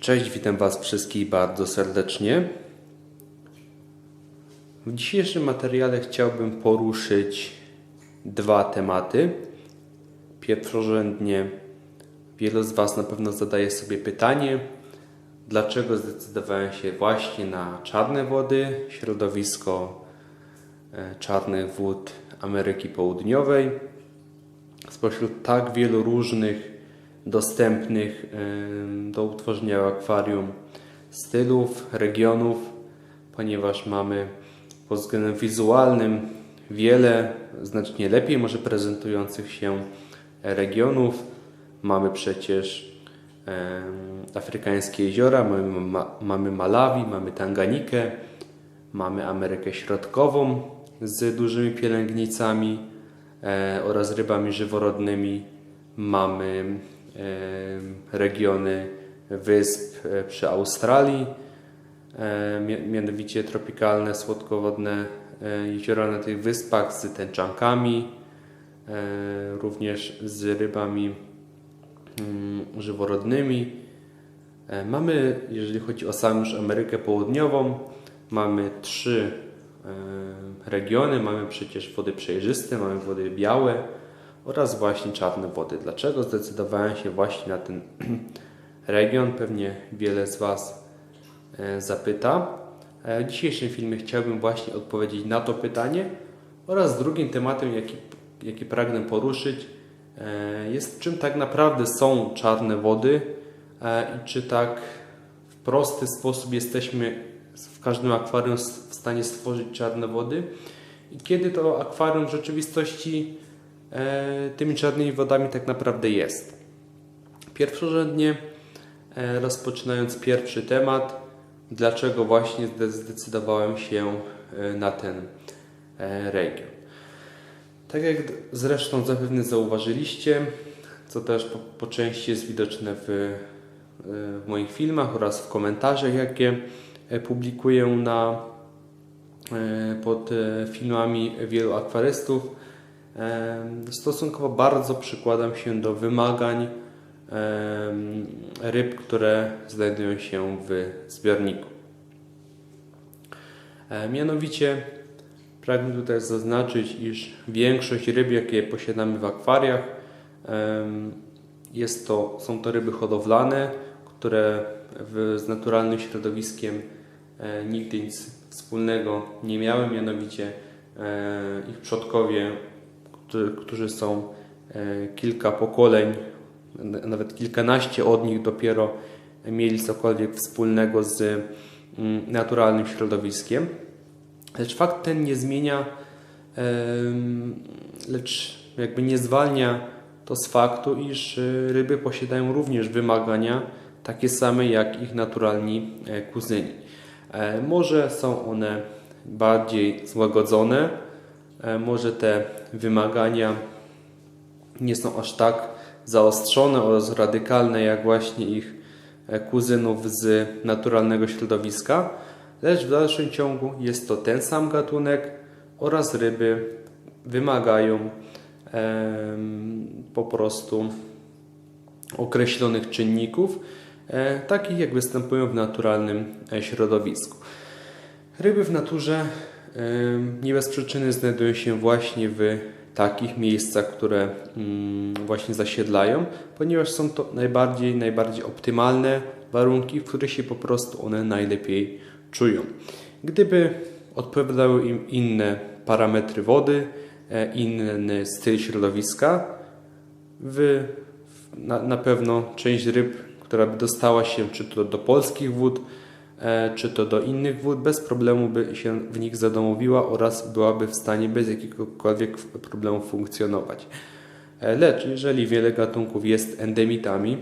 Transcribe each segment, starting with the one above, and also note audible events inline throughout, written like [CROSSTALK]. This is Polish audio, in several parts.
Cześć, witam Was wszystkich bardzo serdecznie. W dzisiejszym materiale chciałbym poruszyć dwa tematy. Pierwszorzędnie wielu z Was na pewno zadaje sobie pytanie, dlaczego zdecydowałem się właśnie na czarne wody, środowisko e, czarnych wód Ameryki Południowej. Spośród tak wielu różnych dostępnych do utworzenia akwarium stylów, regionów, ponieważ mamy pod względem wizualnym wiele znacznie lepiej może prezentujących się regionów. Mamy przecież afrykańskie jeziora, mamy, ma, mamy Malawi, mamy Tanganikę, mamy Amerykę Środkową z dużymi pielęgnicami e, oraz rybami żyworodnymi. Mamy regiony wysp e, przy Australii, e, mia- mianowicie tropikalne, słodkowodne e, jeziora na tych wyspach z tęczankami, również z rybami mm, żyworodnymi. Mamy, jeżeli chodzi o samą już Amerykę Południową, mamy trzy regiony. Mamy przecież wody przejrzyste, mamy wody białe oraz właśnie czarne wody. Dlaczego zdecydowałem się właśnie na ten [CLEARS THROAT] region? Pewnie wiele z Was e, zapyta. E, W dzisiejszym filmie chciałbym właśnie odpowiedzieć na to pytanie oraz drugim tematem, jaki, jaki pragnę poruszyć, e, jest czym tak naprawdę są czarne wody i czy tak w prosty sposób jesteśmy w każdym akwarium w stanie stworzyć czarne wody i kiedy to akwarium w rzeczywistości tymi czarnymi wodami tak naprawdę jest. Pierwszorzędnie e, rozpoczynając pierwszy temat, dlaczego właśnie zde- zdecydowałem się e, na ten e, region. Tak jak zresztą zapewne zauważyliście, co też po, po części jest widoczne w, e, w moich filmach oraz w komentarzach, jakie e, publikuję na, e, pod e, filmami wielu akwarystów, e, stosunkowo bardzo przykładam się do wymagań ryb, które znajdują się w zbiorniku. E, Mianowicie pragnę tutaj zaznaczyć, iż większość ryb, jakie posiadamy w akwariach, jest to, są to ryby hodowlane, które w, z naturalnym środowiskiem e, nigdy nic wspólnego nie miały, mianowicie e, ich przodkowie, którzy, są e, kilka pokoleń, nawet kilkanaście od nich dopiero mieli cokolwiek wspólnego z mm, naturalnym środowiskiem. Lecz fakt ten nie zmienia, lecz jakby nie zwalnia to z faktu, iż e, ryby posiadają również wymagania takie same jak ich naturalni e, kuzyni. Może są one bardziej złagodzone, może te wymagania nie są aż tak zaostrzone oraz radykalne jak właśnie ich e, kuzynów z naturalnego środowiska, lecz w dalszym ciągu jest to ten sam gatunek oraz ryby wymagają em, po prostu określonych czynników, e, takich jak występują w naturalnym e, środowisku. Ryby w naturze nie bez przyczyny znajdują się właśnie w takich miejscach, które mm, właśnie zasiedlają, ponieważ są to najbardziej, najbardziej optymalne warunki, w których się po prostu one najlepiej czują. Gdyby odpowiadały im inne parametry wody, e, inny styl środowiska, w, na, na pewno część ryb, która by dostała się czy to do polskich wód, czy to do innych wód, bez problemu by się w nich zadomowiła oraz byłaby w stanie bez jakiegokolwiek problemu funkcjonować. E, Lecz jeżeli wiele gatunków jest endemitami,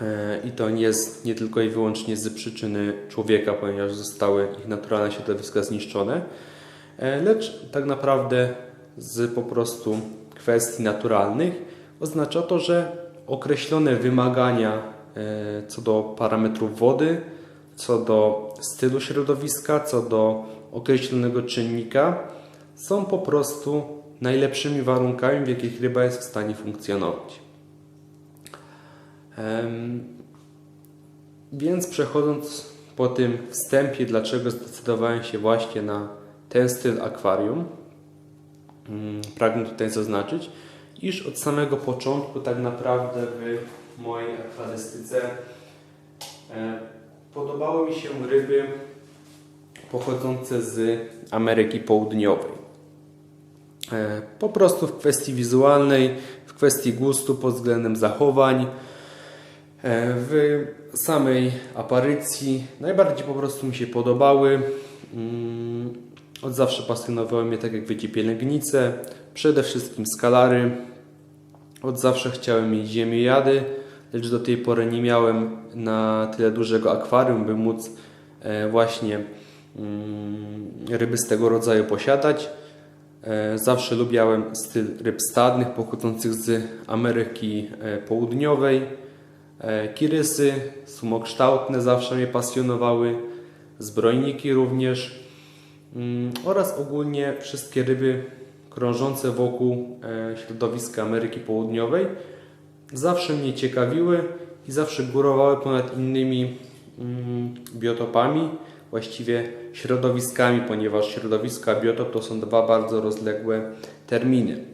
e, i to nie jest nie tylko i wyłącznie z przyczyny człowieka, ponieważ zostały ich naturalne środowiska zniszczone, e, lecz tak naprawdę z po prostu kwestii naturalnych oznacza to, że określone wymagania e, co do parametrów wody, co do stylu środowiska, co do określonego czynnika są po prostu najlepszymi warunkami, w jakich ryba jest w stanie funkcjonować. Więc przechodząc po tym wstępie, dlaczego zdecydowałem się właśnie na ten styl akwarium, mm, pragnę tutaj zaznaczyć, iż od samego początku tak naprawdę w mojej akwarystyce e, podobały mi się ryby pochodzące z Ameryki Południowej. E, Po prostu w kwestii wizualnej, w kwestii gustu pod względem zachowań, e, w samej aparycji najbardziej po prostu mi się podobały. Mm, Od zawsze pasjonowały mnie, tak jak wiecie, pielęgnice, przede wszystkim skalary. Od zawsze chciałem mieć ziemię jady, lecz do tej pory nie miałem na tyle dużego akwarium, by móc e, właśnie mm, ryby z tego rodzaju posiadać. E, Zawsze lubiałem styl ryb stadnych pochodzących z Ameryki e, Południowej. Kirysy, sumokształtne zawsze mnie pasjonowały, zbrojniki również mm, oraz ogólnie wszystkie ryby krążące wokół środowiska Ameryki Południowej zawsze mnie ciekawiły i zawsze górowały ponad innymi mm, biotopami, właściwie środowiskami, ponieważ środowisko a biotop to są dwa bardzo rozległe terminy.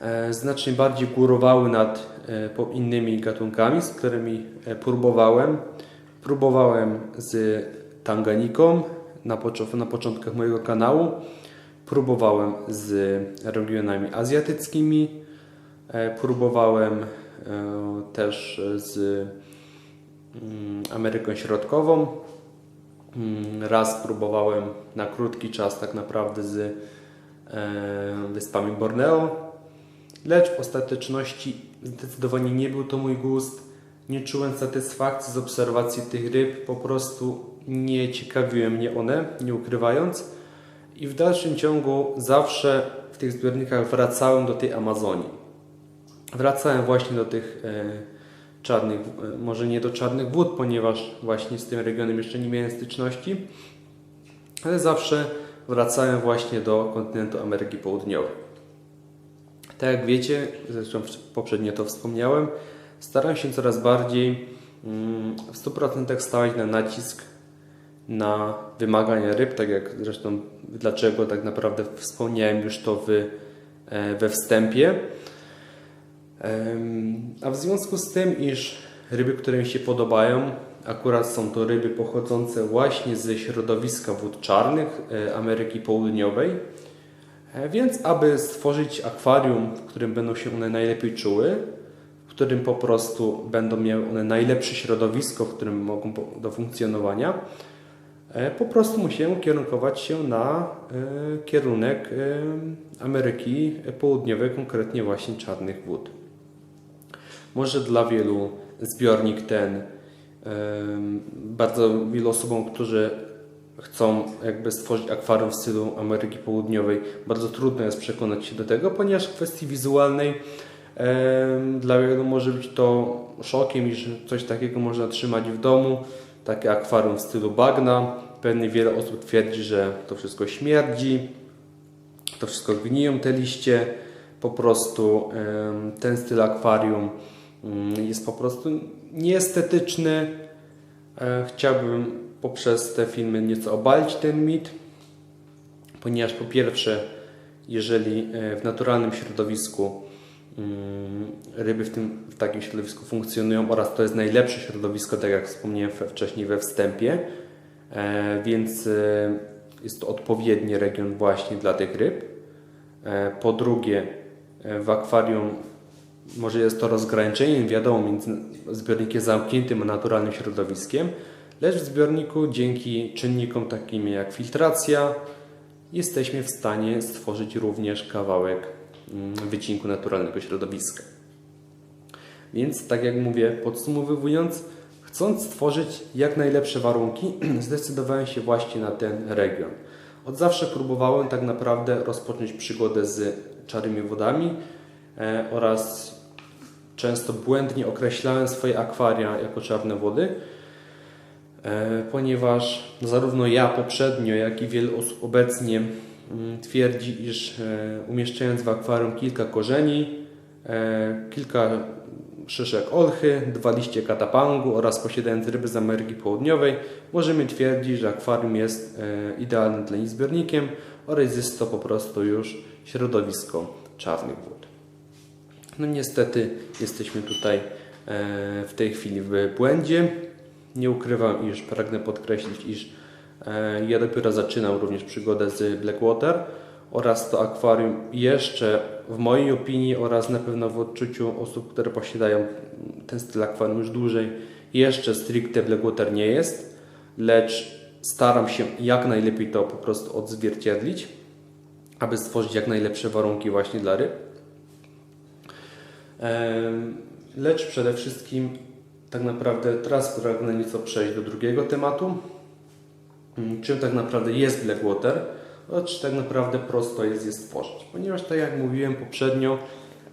E, Znacznie bardziej górowały nad e, innymi gatunkami, z którymi e, próbowałem. Próbowałem z tanganiką na, pocz- na początkach mojego kanału. Próbowałem z regionami azjatyckimi. E, Próbowałem e, też z mm, Ameryką Środkową. Mm, Raz próbowałem na krótki czas tak naprawdę z e, wyspami Borneo, lecz w ostateczności zdecydowanie nie był to mój gust. Nie czułem satysfakcji z obserwacji tych ryb, po prostu nie ciekawiły mnie one, nie ukrywając. I w dalszym ciągu zawsze w tych zbiornikach wracałem do tej Amazonii. Wracałem właśnie do tych e, czarnych, e, może nie do czarnych wód, ponieważ właśnie z tym regionem jeszcze nie miałem styczności, ale zawsze wracałem właśnie do kontynentu Ameryki Południowej. Tak jak wiecie, zresztą poprzednio to wspomniałem, staram się coraz bardziej mm, w 100% stawiać na nacisk na wymagania ryb, tak jak zresztą dlaczego tak naprawdę wspomniałem już to w, e, we wstępie. A w związku z tym, iż ryby, które mi się podobają, akurat są to ryby pochodzące właśnie ze środowiska wód czarnych e, Ameryki Południowej, e, więc aby stworzyć akwarium, w którym będą się one najlepiej czuły, w którym po prostu będą miały one najlepsze środowisko, w którym mogą do funkcjonowania, e, po prostu musiałem kierunkować się na kierunek Ameryki Południowej, konkretnie właśnie czarnych wód. Może dla wielu zbiornik ten, bardzo wielu osobom, którzy chcą jakby stworzyć akwarium w stylu Ameryki Południowej, bardzo trudno jest przekonać się do tego, ponieważ w kwestii wizualnej dla wielu może być to szokiem, iż coś takiego można trzymać w domu, takie akwarium w stylu bagna. Pewnie wiele osób twierdzi, że to wszystko śmierdzi, to wszystko gniją te liście. Po prostu ten styl akwarium jest po prostu nieestetyczny. E, Chciałbym poprzez te filmy nieco obalić ten mit, ponieważ po pierwsze, jeżeli e, w naturalnym środowisku mm, ryby w, tym, w takim środowisku funkcjonują oraz to jest najlepsze środowisko, tak jak wspomniałem wcześniej we wstępie, e, więc jest to odpowiedni region właśnie dla tych ryb. Po drugie, w akwarium może jest to rozgraniczenie, wiadomo, między zbiornikiem zamkniętym a naturalnym środowiskiem, lecz w zbiorniku dzięki czynnikom takim jak filtracja jesteśmy w stanie stworzyć również kawałek mm, wycinku naturalnego środowiska. Więc, tak jak mówię, podsumowując, chcąc stworzyć jak najlepsze warunki, [CLEARS THROAT] zdecydowałem się właśnie na ten region. Od zawsze próbowałem tak naprawdę rozpocząć przygodę z czarnymi wodami e, oraz często błędnie określałem swoje akwaria jako czarne wody, e, ponieważ zarówno ja poprzednio, jak i wiele osób obecnie mm, twierdzi, iż e, umieszczając w akwarium kilka korzeni, e, kilka szyszek olchy, dwa liście katapangu oraz posiadając ryby z Ameryki Południowej, możemy twierdzić, że akwarium jest idealnym dla nich zbiornikiem oraz jest to po prostu już środowisko czarnych wód. No niestety jesteśmy tutaj e, w tej chwili w błędzie. Nie ukrywam, iż pragnę podkreślić, iż e, ja dopiero zaczynam również przygodę z Blackwater oraz to akwarium jeszcze w mojej opinii oraz na pewno w odczuciu osób, które posiadają ten styl akwarium już dłużej, jeszcze stricte Blackwater nie jest, lecz staram się jak najlepiej to po prostu odzwierciedlić, aby stworzyć jak najlepsze warunki właśnie dla ryb. Lecz przede wszystkim tak naprawdę teraz pragnę nieco przejść do drugiego tematu. Mm, Czym tak naprawdę jest Blackwater? Lecz tak naprawdę prosto jest je stworzyć. Ponieważ tak jak mówiłem poprzednio,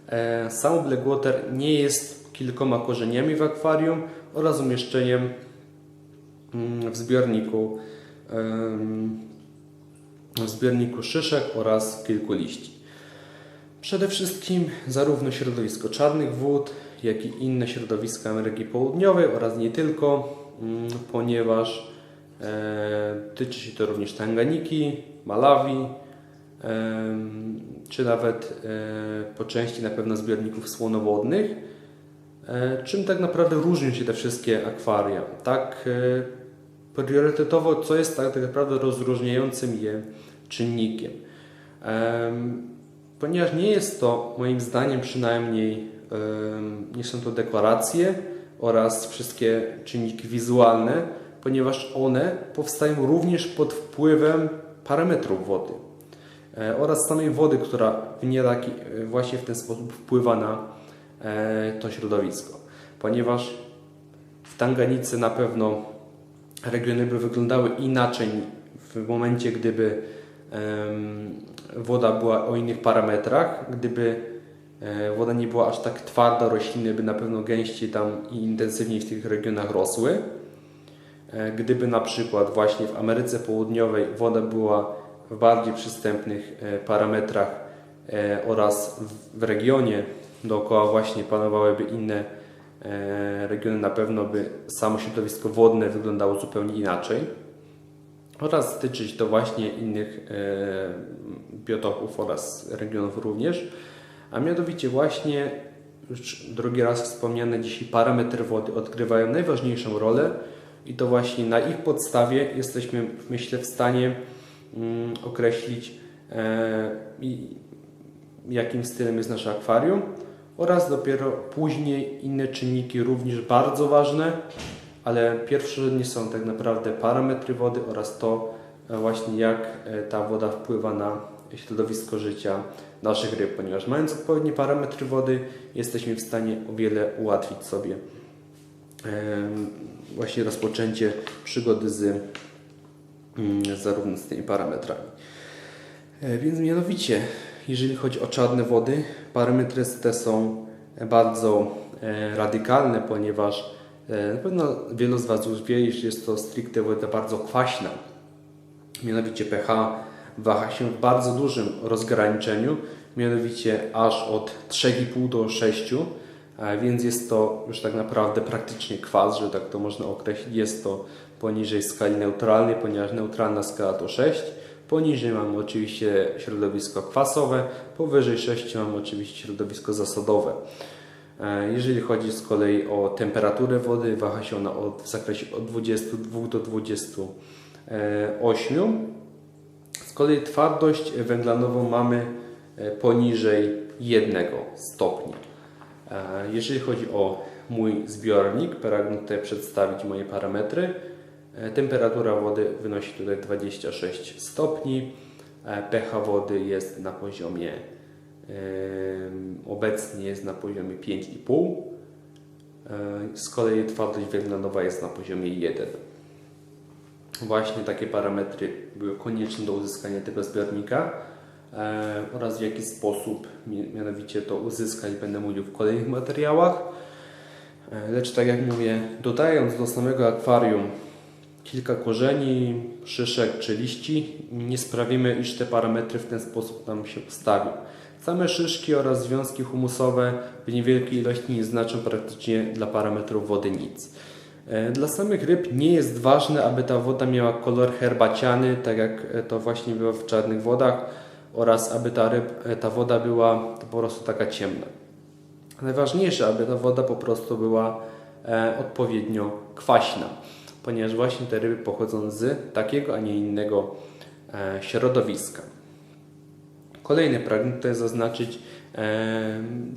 e, sam Blackwater nie jest kilkoma korzeniami w akwarium oraz umieszczeniem mm, w zbiorniku w zbiorniku szyszek oraz kilku liści. Przede wszystkim zarówno środowisko czarnych wód, jak i inne środowiska Ameryki Południowej oraz nie tylko, mm, ponieważ e, tyczy się to również Tanganiki, Malawi, em, czy nawet e, po części na pewno zbiorników słonowodnych. E, czym tak naprawdę różnią się te wszystkie akwaria? Tak e, priorytetowo, co jest tak, tak naprawdę rozróżniającym je czynnikiem? Em, Ponieważ nie jest to, moim zdaniem przynajmniej, nie są to deklaracje oraz wszystkie czynniki wizualne, ponieważ one powstają również pod wpływem parametrów wody e, oraz samej wody, która w niejaki e, właśnie w ten sposób wpływa na e, to środowisko. Ponieważ w Tanganicy na pewno regiony by wyglądały inaczej w momencie, gdyby woda była o innych parametrach. Gdyby e, woda nie była aż tak twarda, rośliny by na pewno gęściej tam i intensywniej w tych regionach rosły. E, Gdyby na przykład właśnie w Ameryce Południowej woda była w bardziej przystępnych e, parametrach oraz w- regionie dookoła właśnie panowałyby inne regiony, na pewno by samo środowisko wodne wyglądało zupełnie inaczej oraz tyczyć to właśnie innych e, biotopów oraz regionów również, a mianowicie właśnie już drugi raz wspomniane dzisiaj parametry wody odgrywają najważniejszą rolę i to właśnie na ich podstawie jesteśmy myślę w stanie mm, określić e, jakim stylem jest nasze akwarium oraz dopiero później inne czynniki również bardzo ważne, ale pierwszorzędnie są tak naprawdę parametry wody oraz to e, właśnie jak e, ta woda wpływa na środowisko życia naszych ryb, ponieważ mając odpowiednie parametry wody jesteśmy w stanie o wiele ułatwić sobie em, właśnie rozpoczęcie przygody z mm, zarówno z tymi parametrami. E, Więc mianowicie, jeżeli chodzi o czarne wody, parametry te są bardzo e, radykalne, ponieważ e, na pewno wielu z Was już wie, iż jest to stricte woda bardzo kwaśna. Mianowicie pH waha się w bardzo dużym rozgraniczeniu, mianowicie aż od 3,5 do 6, a więc jest to już tak naprawdę praktycznie kwas, że tak to można określić. Jest to poniżej skali neutralnej, ponieważ neutralna skala to 6. Poniżej mamy oczywiście środowisko kwasowe, powyżej 6 mamy oczywiście środowisko zasadowe. E, Jeżeli chodzi z kolei o temperaturę wody, waha się ona od, w zakresie od 22 do 28. Z kolei twardość węglanową mamy e, poniżej 1 stopnia. E, Jeżeli chodzi o mój zbiornik, pragnę tutaj przedstawić moje parametry. E, Temperatura wody wynosi tutaj 26 stopni. E, pH wody jest na poziomie obecnie jest na poziomie 5,5. E, Z kolei twardość węglanowa jest na poziomie 1. Właśnie takie parametry były konieczne do uzyskania tego zbiornika oraz w jaki sposób mi- mianowicie to uzyskać będę mówił w kolejnych materiałach. Lecz tak jak mówię, dodając do samego akwarium kilka korzeni, szyszek czy liści, nie sprawimy, iż te parametry w ten sposób nam się ustawią. Same szyszki oraz związki humusowe w niewielkiej ilości nie znaczą praktycznie dla parametrów wody nic. E, Dla samych ryb nie jest ważne, aby ta woda miała kolor herbaciany, tak jak e, to właśnie było w czarnych wodach, oraz aby ta, ryb, e, ta woda była po prostu taka ciemna. Najważniejsze, aby ta woda po prostu była odpowiednio kwaśna, ponieważ właśnie te ryby pochodzą z takiego, a nie innego środowiska. Kolejny pragnę tutaj zaznaczyć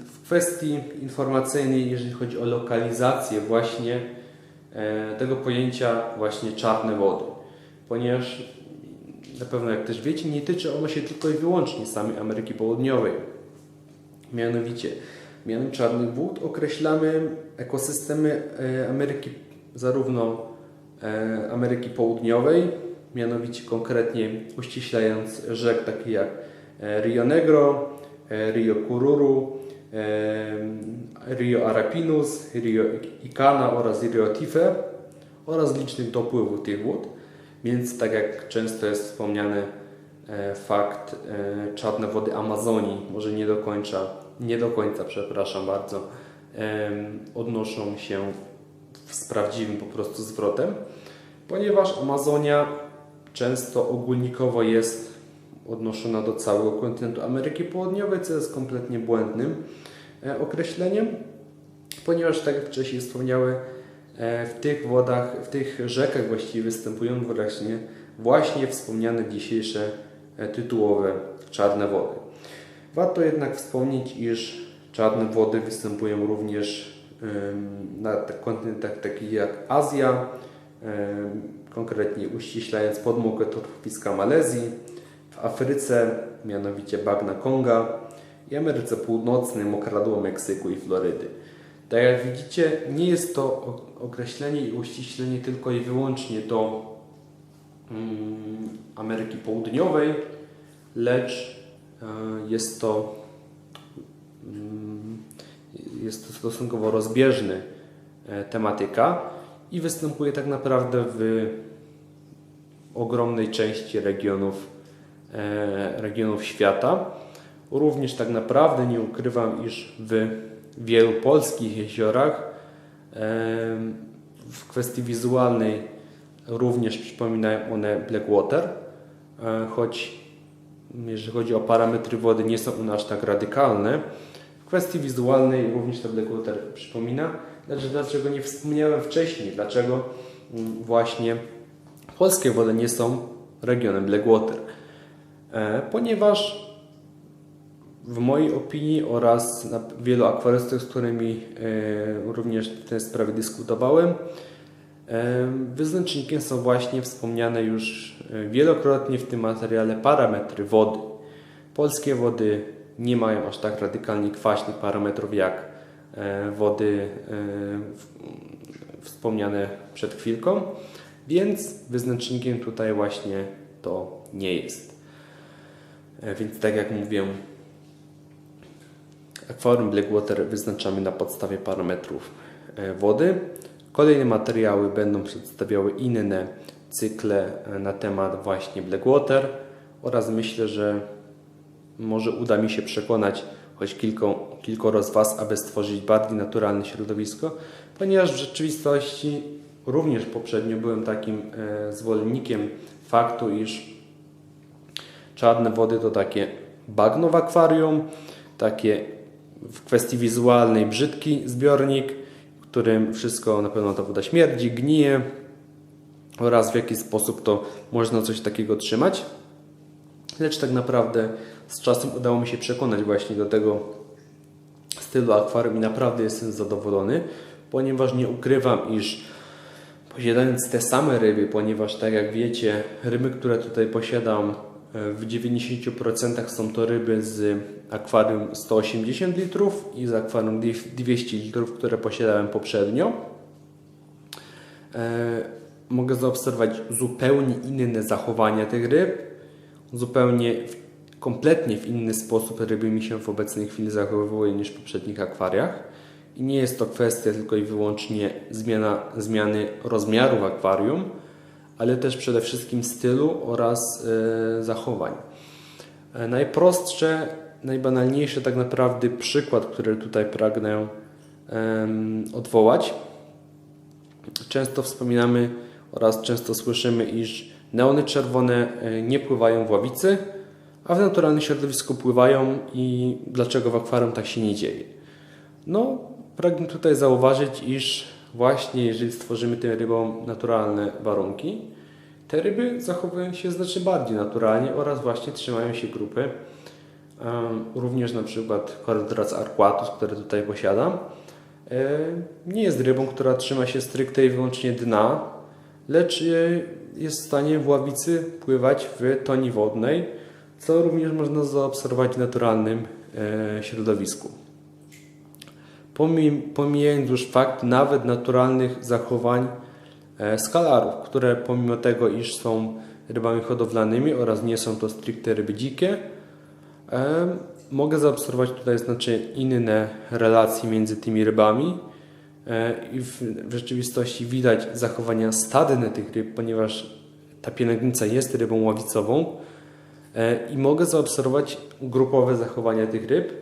w kwestii informacyjnej, jeżeli chodzi o lokalizację właśnie e, tego pojęcia właśnie czarne wody, ponieważ na pewno jak też wiecie, nie tyczy ono się tylko i wyłącznie samej Ameryki Południowej. Mianowicie, mianem czarnych wód określamy ekosystemy e, Ameryki, zarówno e, Ameryki Południowej, mianowicie konkretnie uściślając rzek takie jak Rio Negro, e, Rio Kururu, e, Rio Arapinus, Rio Icana oraz Rio Tife oraz licznych dopływów tych wód. Więc tak jak często jest wspomniany e, fakt e, czarne wody Amazonii, może nie do końca, nie do końca, przepraszam bardzo, odnoszą się z prawdziwym po prostu zwrotem, ponieważ Amazonia często ogólnikowo jest odnoszona do całego kontynentu Ameryki Południowej, co jest kompletnie błędnym e, określeniem, ponieważ tak jak wcześniej wspomniałem, e, w tych wodach, w tych rzekach właściwie występują właśnie, właśnie wspomniane dzisiejsze e, tytułowe czarne wody. Warto jednak wspomnieć, iż czarne wody występują również na kontynentach takich jak Azja, konkretnie uściślając podmogę torfowiska Malezji, Afryce, mianowicie bagna Konga i Ameryce Północnej, mokradło Meksyku i Florydy. Tak jak widzicie, nie jest to określenie i uściślenie tylko i wyłącznie do mm, Ameryki Południowej, lecz e, jest to mm, jest to stosunkowo rozbieżny e, tematyka i występuje tak naprawdę w ogromnej części regionów, regionów świata. Również tak naprawdę nie ukrywam, iż w wielu polskich jeziorach e, w kwestii wizualnej również przypominają one Blackwater, e, choć jeżeli chodzi o parametry wody nie są one aż tak radykalne. W kwestii wizualnej również to Blackwater przypomina. Lecz dlaczego nie wspomniałem wcześniej? Dlaczego mm, właśnie polskie wody nie są regionem Blackwater? E, Ponieważ w mojej opinii oraz na wielu akwarystów, z którymi e, również w tej sprawie dyskutowałem, e, wyznacznikiem są właśnie wspomniane już wielokrotnie w tym materiale parametry wody. Polskie wody nie mają aż tak radykalnie kwaśnych parametrów jak wody wspomniane przed chwilką, więc wyznacznikiem tutaj właśnie to nie jest. E, Więc tak jak mówię, akwarium Blackwater wyznaczamy na podstawie parametrów e, wody. Kolejne materiały będą przedstawiały inne cykle e, na temat właśnie Blackwater oraz myślę, że może uda mi się przekonać choć kilko, kilkoro z Was, aby stworzyć bardziej naturalne środowisko, ponieważ w rzeczywistości również poprzednio byłem takim zwolennikiem faktu, iż czarne wody to takie bagno w akwarium, takie w kwestii wizualnej brzydki zbiornik, w którym wszystko na pewno ta woda śmierdzi, gnije oraz w jaki sposób to można coś takiego trzymać. Lecz tak naprawdę z czasem udało mi się przekonać właśnie do tego stylu akwarium i naprawdę jestem zadowolony, ponieważ nie ukrywam, iż posiadając te same ryby, ponieważ tak jak wiecie, ryby, które tutaj posiadam w 90% są to ryby z akwarium 180 litrów i z akwarium 200 litrów, które posiadałem poprzednio. E, mogę zaobserwować zupełnie inne zachowania tych ryb, zupełnie kompletnie w inny sposób ryby mi się w obecnej chwili zachowywały niż w poprzednich akwariach. I nie jest to kwestia tylko i wyłącznie zmiana, zmiany rozmiarów akwarium, ale też przede wszystkim stylu oraz e, zachowań. E, najprostsze najbanalniejszy tak naprawdę przykład, który tutaj pragnę odwołać. Często wspominamy oraz często słyszymy, iż neony czerwone e, nie pływają w ławicy, a w naturalnym środowisku pływają i dlaczego w akwarium tak się nie dzieje? No, pragnę tutaj zauważyć, iż właśnie jeżeli stworzymy tym rybom naturalne warunki, te ryby zachowują się znacznie bardziej naturalnie oraz właśnie trzymają się grupy. Również na przykład Chordras arquatus, który tutaj posiadam, e, nie jest rybą, która trzyma się stricte i wyłącznie dna, lecz e, jest w stanie w ławicy pływać w toni wodnej, co również można zaobserwować w naturalnym e, środowisku. Pomijając już fakt nawet naturalnych zachowań e, skalarów, które pomimo tego, iż są rybami hodowlanymi oraz nie są to stricte ryby dzikie, e, mogę zaobserwować tutaj znacznie inne relacje między tymi rybami i w rzeczywistości widać zachowania stadne tych ryb, ponieważ ta pielęgnica jest rybą ławicową, E, i mogę zaobserwować grupowe zachowania tych ryb,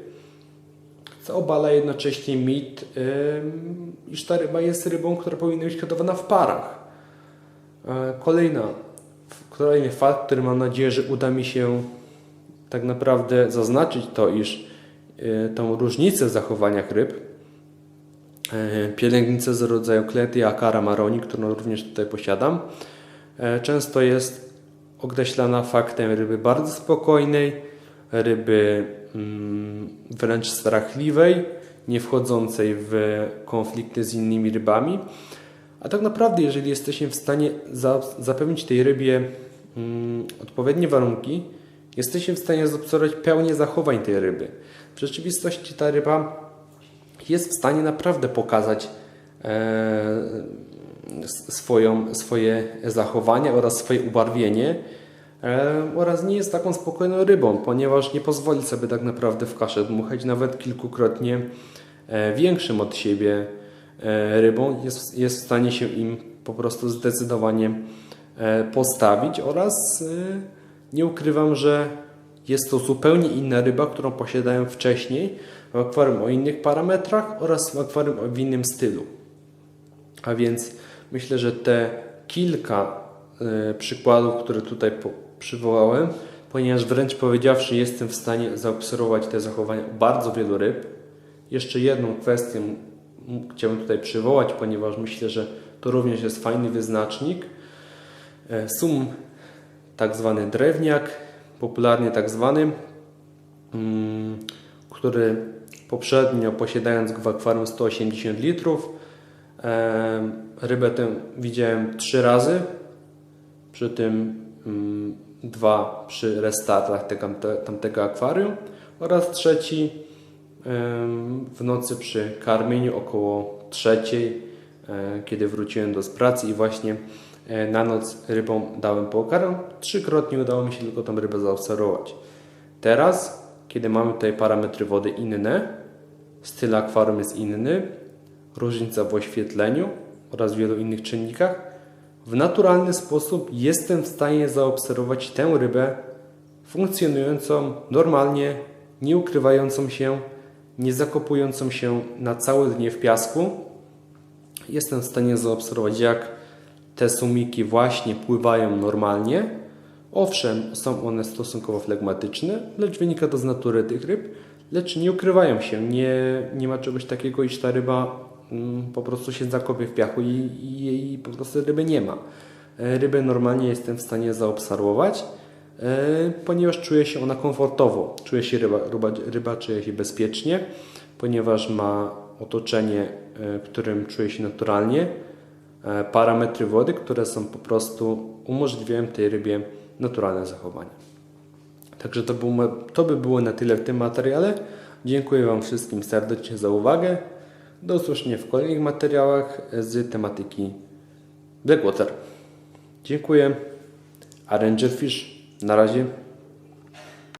obala jednocześnie mit, iż ta ryba jest rybą, która powinna być hodowana w parach. E, kolejna, kolejny fakt, który mam nadzieję, że uda mi się tak naprawdę zaznaczyć to, iż e, tą różnicę w zachowaniach ryb pielęgnice z rodzaju klety akara maroni, którą również tutaj posiadam, często jest określana faktem ryby bardzo spokojnej, ryby mm, wręcz strachliwej, nie wchodzącej w konflikty z innymi rybami. A tak naprawdę, jeżeli jesteśmy w stanie zapewnić tej rybie mm, odpowiednie warunki, jesteśmy w stanie zaobserwować pełnię zachowań tej ryby. W rzeczywistości ta ryba jest w stanie naprawdę pokazać e, swoją, swoje zachowanie oraz swoje ubarwienie oraz nie jest taką spokojną rybą, ponieważ nie pozwoli sobie tak naprawdę w kaszę dmuchać nawet kilkukrotnie e, większym od siebie e, rybą. Jest, jest w stanie się im po prostu zdecydowanie postawić oraz nie ukrywam, że jest to zupełnie inna ryba, którą posiadałem wcześniej w akwarium o innych parametrach oraz w akwarium w innym stylu. A więc Myślę, że te kilka przykładów, które tutaj przywołałem, ponieważ wręcz powiedziawszy, jestem w stanie zaobserwować te zachowania bardzo wielu ryb. Jeszcze jedną kwestię chciałbym tutaj przywołać, ponieważ myślę, że to również jest fajny wyznacznik. E, sum tak zwany drewniak, popularnie tak zwany, mm, który poprzednio posiadając w akwarium 180 litrów, Rybę tę widziałem trzy razy, przy tym mm, dwa przy restartach tego, tamtego akwarium oraz trzeci w nocy przy karmieniu około trzeciej, e, kiedy wróciłem do pracy i właśnie e, na noc rybą dałem pokarm. Trzykrotnie udało mi się tylko tą rybę zaobserwować. Teraz, kiedy mamy tutaj parametry wody inne, styl akwarium jest inny, różnica w oświetleniu oraz wielu innych czynnikach, w naturalny sposób jestem w stanie zaobserwować tę rybę funkcjonującą normalnie, nie ukrywającą się, nie zakopującą się na całe dnie w piasku. Jestem w stanie zaobserwować, jak te sumiki właśnie pływają normalnie. Owszem, są one stosunkowo flegmatyczne, lecz wynika to z natury tych ryb, lecz nie ukrywają się. Nie, nie ma czegoś takiego, iż ta ryba po prostu się zakopie w piachu i, i, i po prostu ryby nie ma. E, rybę normalnie jestem w stanie zaobserwować, e, ponieważ czuje się ona komfortowo. Czuje się ryba, ryba, ryba czuje się bezpiecznie, ponieważ ma otoczenie, e, w którym czuje się naturalnie, parametry wody, które są po prostu umożliwiają tej rybie naturalne zachowanie. Także to, było, to by było na tyle w tym materiale. Dziękuję Wam wszystkim serdecznie za uwagę. Do usłyszenia w kolejnych materiałach z tematyki Blackwater. Dziękuję. A Rangerfish na razie.